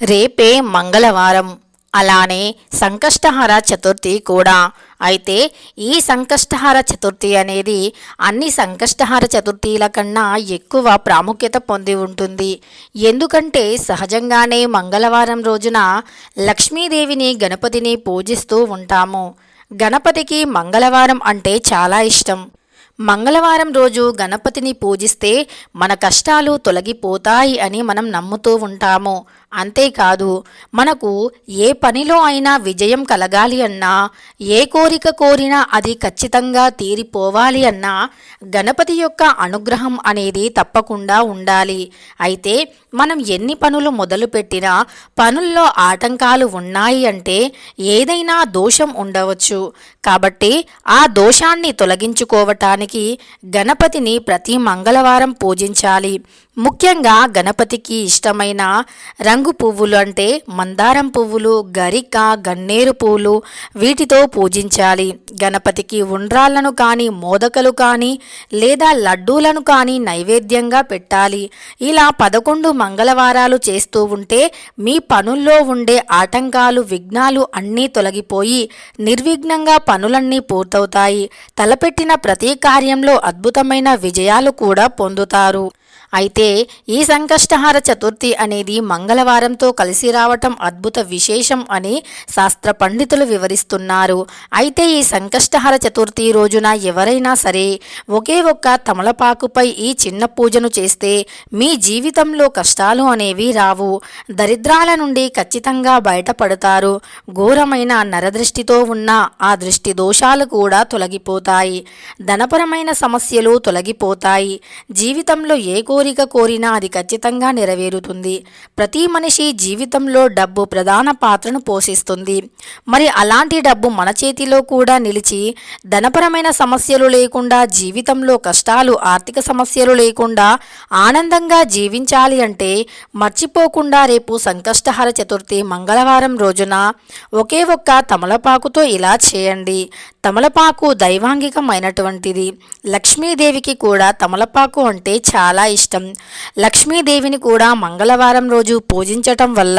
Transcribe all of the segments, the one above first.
రేపే మంగళవారం. అలానే సంకష్టహార చతుర్థి కూడా. అయితే ఈ సంకష్టహార చతుర్థి అనేది అన్ని సంకష్టహార చతుర్థీల కన్నా ఎక్కువ ప్రాముఖ్యత పొంది ఉంటుంది. ఎందుకంటే సహజంగానే మంగళవారం రోజున లక్ష్మీదేవిని గణపతిని పూజిస్తూ ఉంటాము. గణపతికి మంగళవారం అంటే చాలా ఇష్టం. మంగళవారం రోజు గణపతిని పూజిస్తే మన కష్టాలు తొలగిపోతాయి అని మనం నమ్ముతూ ఉంటాము. అంతేకాదు మనకు ఏ పనిలో అయినా విజయం కలగాలి అన్నా ఏ కోరిక కోరినా అది ఖచ్చితంగా తీరిపోవాలి అన్నా గణపతి యొక్క అనుగ్రహం అనేది తప్పకుండా ఉండాలి. అయితే మనం ఎన్ని పనులు మొదలుపెట్టినా పనుల్లో ఆటంకాలు ఉన్నాయి అంటే ఏదైనా దోషం ఉండవచ్చు. కాబట్టి ఆ దోషాన్ని తొలగించుకోవటానికి గణపతిని ప్రతి మంగళవారం పూజించాలి. ముఖ్యంగా గణపతికి ఇష్టమైన రంగు పువ్వులు అంటే మందారం పువ్వులు గరిక గన్నేరు పువ్వులు వీటితో పూజించాలి. గణపతికి ఉండ్రాళ్ళను కానీ మోదకలు కానీ లేదా లడ్డూలను కానీ నైవేద్యంగా పెట్టాలి. ఇలా పదకొండు మంగళవారాలు చేస్తూ ఉంటే మీ పనుల్లో ఉండే ఆటంకాలు విఘ్నాలు అన్నీ తొలగిపోయి నిర్విఘ్నంగా పనులన్నీ పూర్తవుతాయి. తలపెట్టిన ప్రతి కార్యంలో అద్భుతమైన విజయాలు కూడా పొందుతారు. అయితే ఈ సంకష్టహార చతుర్థి అనేది మంగళవారంతో కలిసి రావటం అద్భుత విశేషం అని శాస్త్ర పండితులు వివరిస్తున్నారు. అయితే ఈ సంకష్టహార చతుర్థి రోజున ఎవరైనా సరే ఒకే ఒక్క తమలపాకుపై ఈ చిన్న పూజను చేస్తే మీ జీవితంలో కష్టాలు అనేవి రావు. దరిద్రాల నుండి ఖచ్చితంగా బయటపడతారు. ఘోరమైన నరదృష్టితో ఉన్న ఆ దృష్టి దోషాలు కూడా తొలగిపోతాయి. ధనపరమైన సమస్యలు తొలగిపోతాయి. జీవితంలో ఏ కోరిక కోరినా అది ఖచ్చితంగా నెరవేరుతుంది. ప్రతి మనిషి జీవితంలో డబ్బు ప్రధాన పాత్రను పోషిస్తుంది. మరి అలాంటి డబ్బు మన చేతిలో కూడా నిలిచి ధనపరమైన సమస్యలు లేకుండా జీవితంలో కష్టాలు ఆర్థిక సమస్యలు లేకుండా ఆనందంగా జీవించాలి అంటే మర్చిపోకుండా రేపు సంకష్టహర చతుర్థి మంగళవారం రోజున ఒకే ఒక్క తమలపాకుతో ఇలా చేయండి. తమలపాకు దైవాంగికమైనటువంటిది. లక్ష్మీదేవికి కూడా తమలపాకు అంటే చాలా ఇష్టం. లక్ష్మీదేవిని కూడా మంగళవారం రోజు పూజించటం వల్ల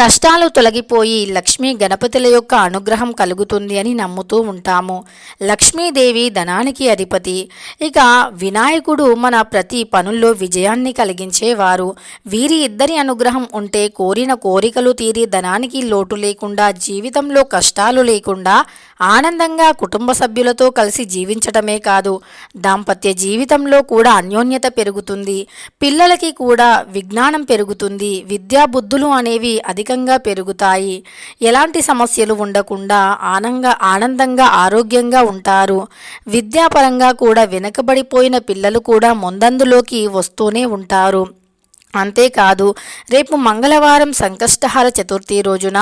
కష్టాలు తొలగిపోయి లక్ష్మీ గణపతుల యొక్క అనుగ్రహం కలుగుతుంది అని నమ్ముతూ ఉంటాము. లక్ష్మీదేవి ధనానికి అధిపతి. ఇక వినాయకుడు మన ప్రతి పనుల్లో విజయాన్ని కలిగించేవారు. వీరి ఇద్దరి అనుగ్రహం ఉంటే కోరిన కోరికలు తీరి ధనానికి లోటు లేకుండా జీవితంలో కష్టాలు లేకుండా ఆనందంగా కుటుంబ సభ్యులతో కలిసి జీవించటమే కాదు దాంపత్య జీవితంలో కూడా అన్యోన్యత పెరుగుతుంది. పిల్లలకి కూడా విజ్ఞానం పెరుగుతుంది. విద్యా బుద్ధులు అనేవి అధికంగా పెరుగుతాయి. ఎలాంటి సమస్యలు ఉండకుండా ఆనందంగా ఆనందంగా ఆరోగ్యంగా ఉంటారు. విద్యాపరంగా కూడా వెనుకబడిపోయిన పిల్లలు కూడా ముందందులోకి వస్తూనే ఉంటారు. అంతేకాదు రేపు మంగళవారం సంకష్టహార చతుర్థి రోజున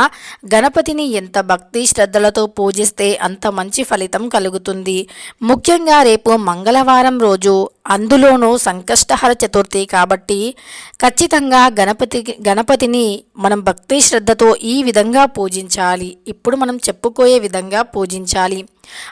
గణపతిని ఎంత భక్తి శ్రద్ధలతో పూజిస్తే అంత మంచి ఫలితం కలుగుతుంది. ముఖ్యంగా రేపు మంగళవారం రోజు అందులోనూ సంకష్టహర చతుర్థి కాబట్టి ఖచ్చితంగా గణపతి గణపతిని మనం భక్తి శ్రద్ధతో ఈ విధంగా పూజించాలి. ఇప్పుడు మనం చెప్పుకోయే విధంగా పూజించాలి.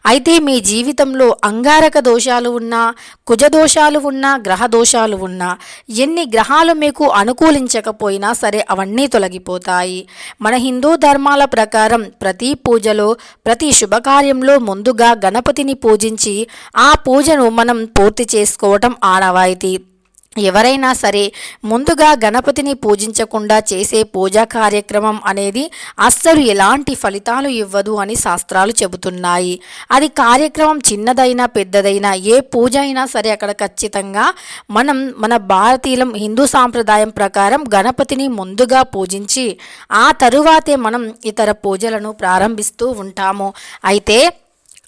అయితే మీ జీవితంలో అంగారక దోషాలు ఉన్నా కుజ దోషాలు ఉన్నా గ్రహ దోషాలు ఉన్నా ఎన్ని గ్రహాలు మీకు అనుకూలించకపోయినా సరే అవన్నీ తొలగిపోతాయి. మన హిందూ ధర్మాల ప్రకారం ప్రతి పూజలో ప్రతి శుభకార్యంలో ముందుగా గణపతిని పూజించి ఆ పూజను మనం పూర్తి చేసుకోవటం ఆనవాయితీ. ఎవరైనా సరే ముందుగా గణపతిని పూజించకుండా చేసే పూజా కార్యక్రమం అనేది అస్సలు ఎలాంటి ఫలితాలు ఇవ్వదు అని శాస్త్రాలు చెబుతున్నాయి. అది కార్యక్రమం చిన్నదైనా పెద్దదైనా ఏ పూజ అయినా సరే అక్కడ ఖచ్చితంగా మనం మన భారతీయులం హిందూ సాంప్రదాయం ప్రకారం గణపతిని ముందుగా పూజించి ఆ తరువాతే మనం ఇతర పూజలను ప్రారంభిస్తూ ఉంటాము. అయితే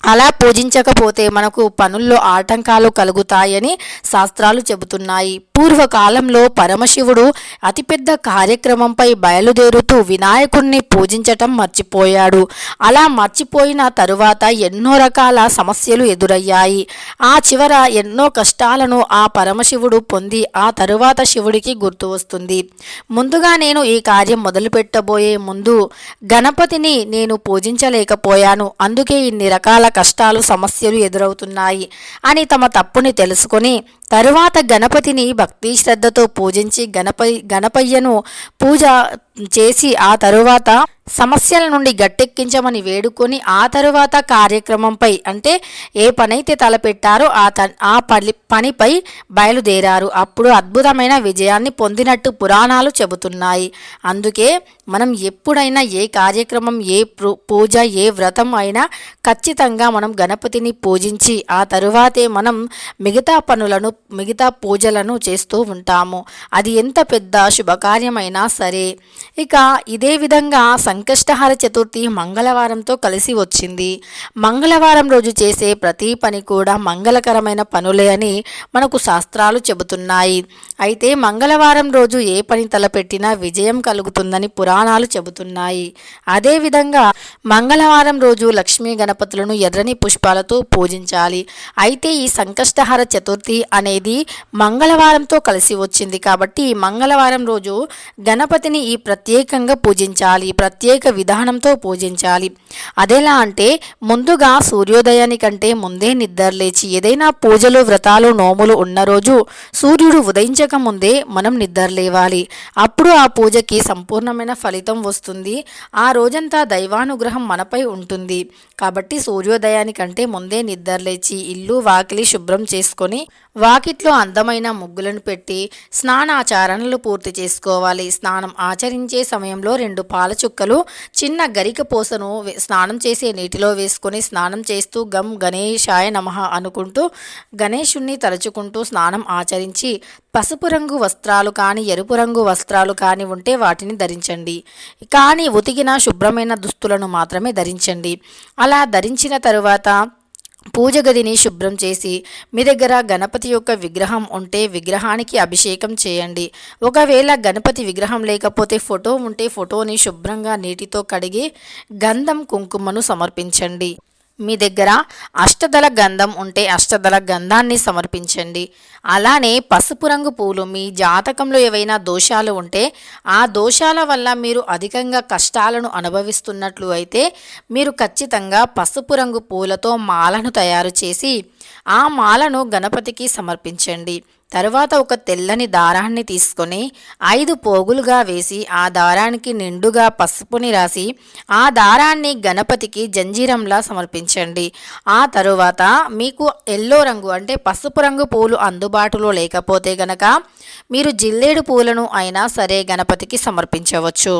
అలా పూజించకపోతే మనకు పనుల్లో ఆటంకాలు కలుగుతాయని శాస్త్రాలు చెబుతున్నాయి. పూర్వకాలంలో పరమశివుడు అతిపెద్ద కార్యక్రమంపై బయలుదేరుతూ వినాయకుణ్ణి పూజించటం మర్చిపోయాడు. అలా మర్చిపోయిన తరువాత ఎన్నో రకాల సమస్యలు ఎదురయ్యాయి. ఆ చివర ఎన్నో కష్టాలను ఆ పరమశివుడు పొంది ఆ తరువాత శివుడికి గుర్తు వస్తుంది. ముందుగా నేను ఈ కార్యం మొదలుపెట్టబోయే ముందు గణపతిని నేను పూజించలేకపోయాను. అందుకే ఇన్ని రకాల కష్టాలు సమస్యలు ఎదురవుతున్నాయి అని తమ తప్పుని తెలుసుకొని తరువాత గణపతిని భక్తి శ్రద్ధతో పూజించి గణపయ్య గణపయ్యను పూజ చేసి ఆ తరువాత సమస్యల నుండి గట్టెక్కించమని వేడుకొని ఆ తరువాత కార్యక్రమంపై అంటే ఏ పనైతే తలపెట్టారో ఆ త ఆ పని పనిపై బయలుదేరారు. అప్పుడు అద్భుతమైన విజయాన్ని పొందినట్టు పురాణాలు చెబుతున్నాయి. అందుకే మనం ఎప్పుడైనా ఏ కార్యక్రమం ఏ పూజ ఏ వ్రతం అయినా ఖచ్చితంగా మనం గణపతిని పూజించి ఆ తరువాతే మనం మిగతా పనులను మిగతా పూజలను చేస్తూ ఉంటాము. అది ఎంత పెద్ద శుభకార్యమైనా సరే. ఇక ఇదే విధంగా సంకష్టహార చతుర్థి మంగళవారంతో కలిసి వచ్చింది. మంగళవారం రోజు చేసే ప్రతి పని కూడా మంగళకరమైన పనులే అని మనకు శాస్త్రాలు చెబుతున్నాయి. అయితే మంగళవారం రోజు ఏ పని తలపెట్టినా విజయం కలుగుతుందని పురాణాలు చెబుతున్నాయి. అదేవిధంగా మంగళవారం రోజు లక్ష్మీ గణపతులను ఎర్రని పుష్పాలతో పూజించాలి. అయితే ఈ సంకష్టహార చతుర్థి అనేది మంగళవారంతో కలిసి వచ్చింది కాబట్టి ఈ మంగళవారం రోజు గణపతిని ఈ ప్రత్యేకంగా పూజించాలి. ప్రత్యేక ప్రత్యేక విధానంతో పూజించాలి. అదెలా అంటే ముందుగా సూర్యోదయానికంటే ముందే నిద్రలేచి ఏదైనా పూజలు వ్రతాలు నోములు ఉన్న రోజు సూర్యుడు ఉదయించక ముందే మనం నిద్రలేవాలి. అప్పుడు ఆ పూజకి సంపూర్ణమైన ఫలితం వస్తుంది. ఆ రోజంతా దైవానుగ్రహం మనపై ఉంటుంది. కాబట్టి సూర్యోదయానికంటే ముందే నిద్రలేచి ఇల్లు వాకిలి శుభ్రం చేసుకొని వాకిట్లో అందమైన ముగ్గులను పెట్టి స్నానాచారణలు పూర్తి చేసుకోవాలి. స్నానం ఆచరించే సమయంలో రెండు పాల చుక్కలు చిన్న గరిక పూసను స్నానం చేసే నీటిలో వేసుకొని స్నానం చేస్తూ గం గణేశాయ నమః అనుకుంటూ గణేశుణ్ణి తలుచుకుంటూ స్నానం ఆచరించి పసుపు రంగు వస్త్రాలు కానీ ఎరుపు రంగు వస్త్రాలు కానీ ఉంటే వాటిని ధరించండి. కానీ ఉతికిన శుభ్రమైన దుస్తులను మాత్రమే ధరించండి. అలా ధరించిన తరువాత పూజ గదిని శుభ్రం చేసి మీ దగ్గర గణపతి యొక్క విగ్రహం ఉంటే విగ్రహానికి అభిషేకం చేయండి. ఒకవేళ గణపతి విగ్రహం లేకపోతే ఫోటో ఉంటే ఫోటోని శుభ్రంగా నీటితో కడిగి గంధం కుంకుమను సమర్పించండి. మీ దగ్గర అష్టదళ గంధం ఉంటే అష్టదళ గంధాన్ని సమర్పించండి. అలానే పసుపు రంగు పూలు మీ జాతకంలో ఏవైనా దోషాలు ఉంటే ఆ దోషాల వల్ల మీరు అధికంగా కష్టాలను అనుభవిస్తున్నట్లు అయితే మీరు ఖచ్చితంగా పసుపు రంగు పూలతో మాలను తయారు చేసి ఆ మాలను గణపతికి సమర్పించండి. తరువాత ఒక తెల్లని దారాన్ని తీసుకొని ఐదు పోగులుగా వేసి ఆ దారానికి నిండుగా పసుపుని రాసి ఆ దారాన్ని గణపతికి జంజీరంలా సమర్పించండి. ఆ తరువాత మీకు ఎల్లో రంగు అంటే పసుపు రంగు పూలు అందుబాటులో లేకపోతే గనక మీరు జిల్లేడు పూలను అయినా సరే గణపతికి సమర్పించవచ్చు.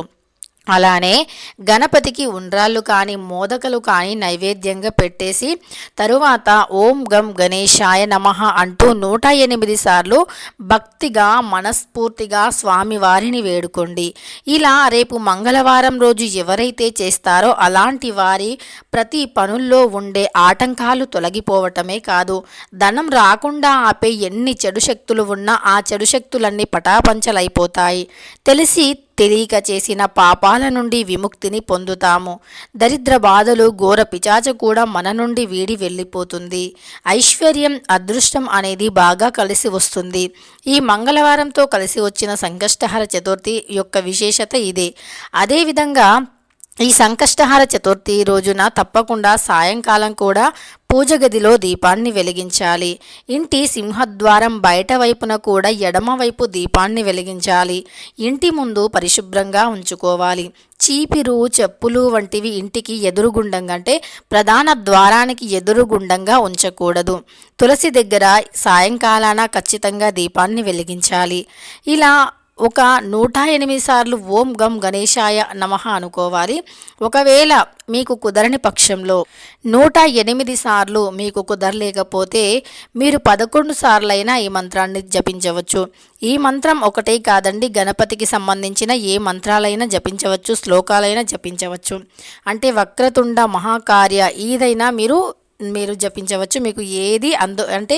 అలానే గణపతికి ఉండ్రాళ్ళు కానీ మోదకలు కానీ నైవేద్యంగా పెట్టేసి తరువాత ఓం గం గణేశాయ నమః అంటూ నూట ఎనిమిది సార్లు భక్తిగా మనస్ఫూర్తిగా స్వామివారిని వేడుకోండి. ఇలా రేపు మంగళవారం రోజు ఎవరైతే చేస్తారో అలాంటి వారి ప్రతి పనుల్లో ఉండే ఆటంకాలు తొలగిపోవటమే కాదు ధనం రాకుండా ఆపే ఎన్ని చెడు శక్తులు ఉన్నా ఆ చెడు శక్తులన్నీ పటాపంచలైపోతాయి. తెలిసి తెలియక చేసిన పాపాల నుండి విముక్తిని పొందుతాము. దరిద్ర బాధలు ఘోర పిచాచ కూడా మన నుండి వీడి వెళ్ళిపోతుంది. ఐశ్వర్యం అదృష్టం అనేది బాగా కలిసి వస్తుంది. ఈ మంగళవారంతో కలిసి వచ్చిన సంకష్టహర చతుర్థి యొక్క విశేషత ఇదే. అదేవిధంగా ఈ సంకష్టహార చతుర్థి రోజున తప్పకుండా సాయంకాలం కూడా పూజ గదిలో దీపాన్ని వెలిగించాలి. ఇంటి సింహద్వారం బయట వైపున కూడా ఎడమవైపు దీపాన్ని వెలిగించాలి. ఇంటి ముందు పరిశుభ్రంగా ఉంచుకోవాలి. చీపిరు చెప్పులు వంటివి ఇంటికి ఎదురుగుండంగా అంటే ప్రధాన ద్వారానికి ఎదురుగుండంగా ఉంచకూడదు. తులసి దగ్గర సాయంకాలాన ఖచ్చితంగా దీపాన్ని వెలిగించాలి. ఇలా ఒక నూట ఎనిమిది సార్లు ఓం గం గణేశాయ నమః అనుకోవాలి. ఒకవేళ మీకు కుదరని పక్షంలో నూట ఎనిమిది సార్లు మీకు కుదరలేకపోతే మీరు పదకొండు సార్లైనా ఈ మంత్రాన్ని జపించవచ్చు. ఈ మంత్రం ఒకటే కాదండి గణపతికి సంబంధించిన ఏ మంత్రాలైనా జపించవచ్చు శ్లోకాలైనా జపించవచ్చు. అంటే వక్రతుండ మహాకార్య ఏదైనా మీరు మీరు జపించవచ్చు. మీకు ఏది అందు అంటే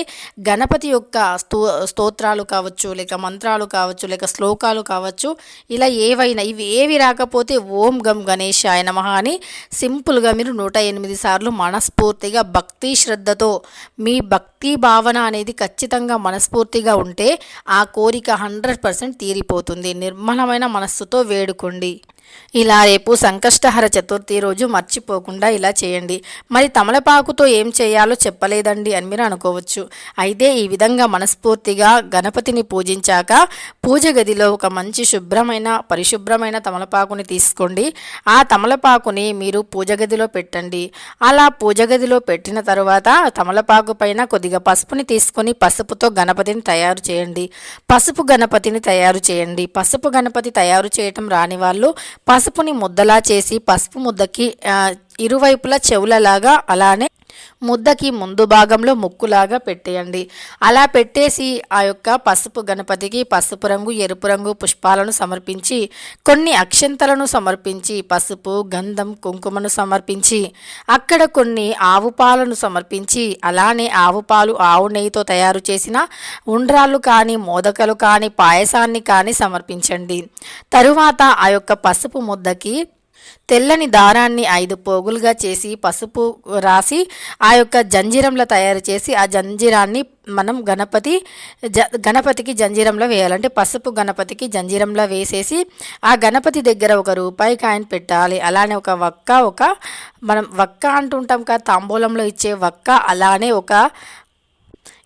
గణపతి యొక్క స్తో స్తోత్రాలు కావచ్చు లేక మంత్రాలు కావచ్చు లేక శ్లోకాలు కావచ్చు ఇలా ఏవైనా ఇవి ఏవి రాకపోతే ఓం గం గణేశాయ నమః అని సింపుల్గా మీరు నూట ఎనిమిది సార్లు మనస్ఫూర్తిగా భక్తి శ్రద్ధతో మీ భక్తి భావన అనేది ఖచ్చితంగా మనస్ఫూర్తిగా ఉంటే ఆ కోరిక హండ్రెడ్ పర్సెంట్ తీరిపోతుంది. నిర్మలమైన మనస్సుతో వేడుకోండి. ఇలా రేపు సంకష్టహర చతుర్థి రోజు మర్చిపోకుండా ఇలా చేయండి. మరి తమలపాకుతో ఏం చేయాలో చెప్పలేదండి అని మీరు అనుకోవచ్చు. అయితే ఈ విధంగా మనస్ఫూర్తిగా గణపతిని పూజించాక పూజ గదిలో ఒక మంచి శుభ్రమైన పరిశుభ్రమైన తమలపాకుని తీసుకోండి. ఆ తమలపాకుని మీరు పూజ గదిలో పెట్టండి. అలా పూజ గదిలో పెట్టిన తర్వాత తమలపాకు పైన కొద్దిగా పసుపుని తీసుకొని పసుపుతో గణపతిని తయారు చేయండి. పసుపు గణపతిని తయారు చేయండి. పసుపు గణపతి తయారు చేయటం రాని వాళ్ళు పసుపుని ముద్దలా చేసి పసుపు ముద్దకి ఆ, ఇరువైపులా చెవులలాగా అలానే ముద్దకి ముందు భాగంలో ముక్కులాగా పెట్టేయండి. అలా పెట్టేసి ఆ యొక్క పసుపు గణపతికి పసుపు రంగు ఎరుపు రంగు పుష్పాలను సమర్పించి కొన్ని అక్షంతలను సమర్పించి పసుపు గంధం కుంకుమను సమర్పించి అక్కడ కొన్ని ఆవు పాలను సమర్పించి అలానే ఆవు పాలు ఆవు నెయ్యితో తయారు చేసిన ఉండ్రాళ్ళు కానీ మోదకలు కానీ పాయసాన్ని కానీ సమర్పించండి. తరువాత ఆ యొక్క పసుపు ముద్దకి తెల్లని దారాన్ని ఐదు పోగులుగా చేసి పసుపు రాసి ఆ యొక్క జంజీరంలో తయారు చేసి ఆ జంజీరాన్ని మనం గణపతి జ గణపతికి జంజీరంలో వేయాలంటే పసుపు గణపతికి జంజీరంలో వేసేసి ఆ గణపతి దగ్గర ఒక రూపాయి కాయిన్ పెట్టాలి. అలానే ఒక వక్క ఒక మనం వక్క అంటుంటాం కదా తాంబూలంలో ఇచ్చే వక్క అలానే ఒక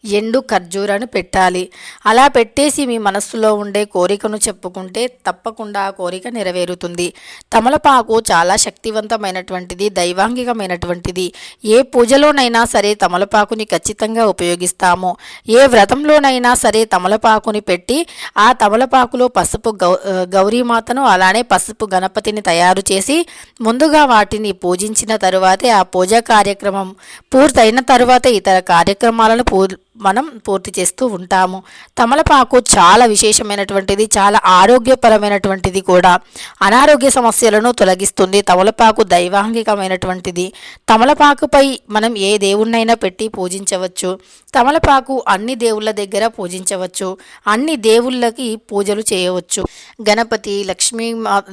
ఎండు ఖర్జూరాన్ని పెట్టాలి. అలా పెట్టేసి మీ మనస్సులో ఉండే కోరికను చెప్పుకుంటే తప్పకుండా ఆ కోరిక నెరవేరుతుంది. తమలపాకు చాలా శక్తివంతమైనటువంటిది దైవాంగికమైనటువంటిది. ఏ పూజలోనైనా సరే తమలపాకుని ఖచ్చితంగా ఉపయోగిస్తాము. ఏ వ్రతంలోనైనా సరే తమలపాకుని పెట్టి ఆ తమలపాకులో పసుపు గౌ గౌరీమాతను అలానే పసుపు గణపతిని తయారు చేసి ముందుగా వాటిని పూజించిన తరువాతే ఆ పూజా కార్యక్రమం పూర్తయిన తరువాత ఇతర కార్యక్రమాలను పూ మనం పూర్తి చేస్తూ ఉంటాము. తమలపాకు చాలా విశేషమైనటువంటిది చాలా ఆరోగ్యపరమైనటువంటిది కూడా. అనారోగ్య సమస్యలను తొలగిస్తుంది. తమలపాకు దైవాంగికమైనటువంటిది. తమలపాకుపై మనం ఏ దేవుణ్ణైనా పెట్టి పూజించవచ్చు. తమలపాకు అన్ని దేవుళ్ళ దగ్గర పూజించవచ్చు. అన్ని దేవుళ్ళకి పూజలు చేయవచ్చు. గణపతి లక్ష్మీ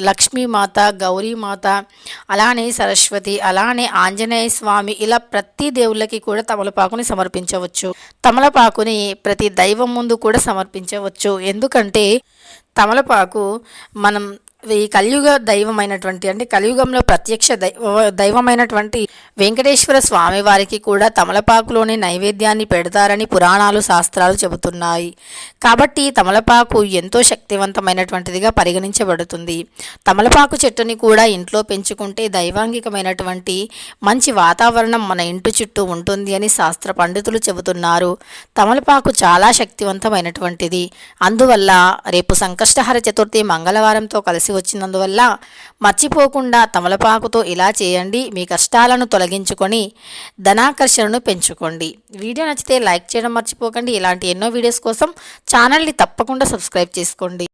లక్ష్మీమాత గౌరీమాత అలానే సరస్వతి అలానే ఆంజనేయ స్వామి ఇలా ప్రతి దేవుళ్ళకి కూడా తమలపాకుని సమర్పించవచ్చు. తమ తమలపాకుని ప్రతి దైవం ముందు కూడా సమర్పించవచ్చు. ఎందుకంటే తమలపాకు మనం ఈ కలియుగ దైవమైనటువంటి అంటే కలియుగంలో ప్రత్యక్ష దైవ దైవమైనటువంటి వెంకటేశ్వర స్వామి వారికి కూడా తమలపాకులోని నైవేద్యాన్ని పెడతారని పురాణాలు శాస్త్రాలు చెబుతున్నాయి. కాబట్టి తమలపాకు ఎంతో శక్తివంతమైనటువంటిదిగా పరిగణించబడుతుంది. తమలపాకు చెట్టుని కూడా ఇంట్లో పెంచుకుంటే దైవాంగికమైనటువంటి మంచి వాతావరణం మన ఇంటి చుట్టూ ఉంటుంది అని శాస్త్ర పండితులు చెబుతున్నారు. తమలపాకు చాలా శక్తివంతమైనటువంటిది. అందువల్ల రేపు సంకష్టహర చతుర్థి మంగళవారంతో కలిసి వచ్చినందువల్ల మర్చిపోకుండా తమలపాకుతో ఇలా చేయండి మీ కష్టాలను తొలగించుకొని ధనాకర్షణను పెంచుకోండి. వీడియో నచ్చితే లైక్ చేయడం మర్చిపోకండి. ఇలాంటి ఎన్నో వీడియోస్ కోసం ఛానల్ని తప్పకుండా సబ్స్క్రైబ్ చేసుకోండి.